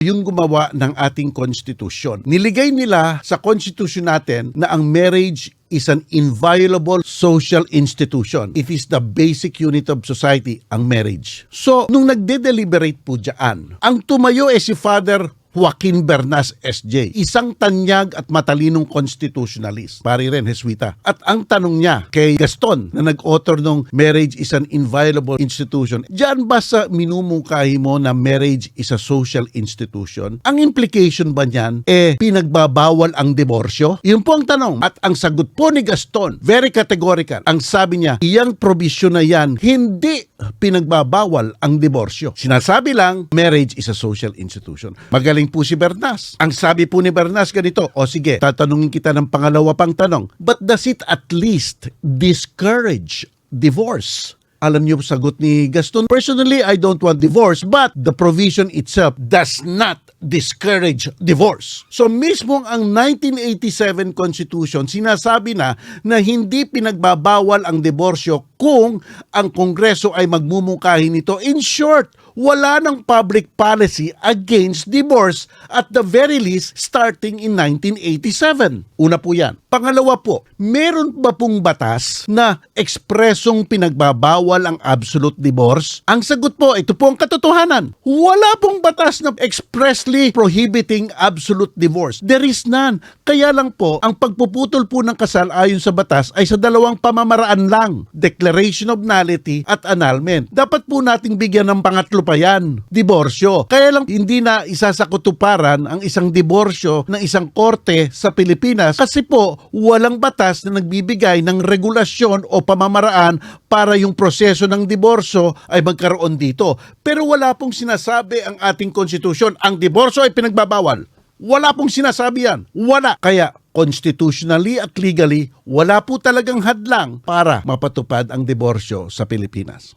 yung gumawa ng ating konstitusyon. Niligay nila sa konstitusyon natin na ang marriage is an inviolable social institution. It is the basic unit of society, ang marriage. So, nung nagde-deliberate po dyan, ang tumayo eh si Father Joaquin Bernas SJ, isang tanyag at matalinong constitutionalist, pari rin Heswita. At ang tanong niya kay Gaston na nag-author ng Marriage is an Inviolable Institution, diyan ba sa minumungkahi mo na marriage is a social institution, ang implication ba niyan, eh, pinagbabawal ang diborsyo? Yun po ang tanong. At ang sagot po ni Gaston, very categorical. Ang sabi niya, iyang probisyon na yan, hindi pinagbabawal ang diborsyo. Sinasabi lang, marriage is a social institution. Magaling po si Bernas. Ang sabi po ni Bernas ganito, o sige, tatanungin kita ng pangalawa pang tanong, but does it at least discourage divorce? Alam niyo sagot ni Gaston, personally, I don't want divorce, but the provision itself does not discourage divorce. So mismo ang 1987 Constitution, sinasabi na na hindi pinagbabawal ang diborsyo kung ang Kongreso ay magmumungkahi nito. In short, wala ng public policy against divorce at the very least starting in 1987. Una po yan. Pangalawa po, meron ba pong batas na ekspresong pinagbabawal ang absolute divorce? Ang sagot po, ito po ang katotohanan. Wala pong batas na expressly prohibiting absolute divorce. There is none. Kaya lang po, ang pagpuputol po ng kasal ayon sa batas ay sa dalawang pamamaraan lang. Declaration of nullity at annulment. Dapat po nating bigyan ng pangatlo pa yan. Diborsyo. Kaya lang hindi na isa sa kutuparan ang isang diborsyo ng isang korte sa Pilipinas kasi po walang batas na nagbibigay ng regulasyon o pamamaraan para yung proseso ng diborsyo ay magkaroon dito. Pero wala pong sinasabi ang ating konstitusyon. Ang diborsyo ay pinagbabawal. Wala pong sinasabi yan. Wala. Kaya constitutionally at legally, wala po talagang hadlang para mapatupad ang diborsyo sa Pilipinas.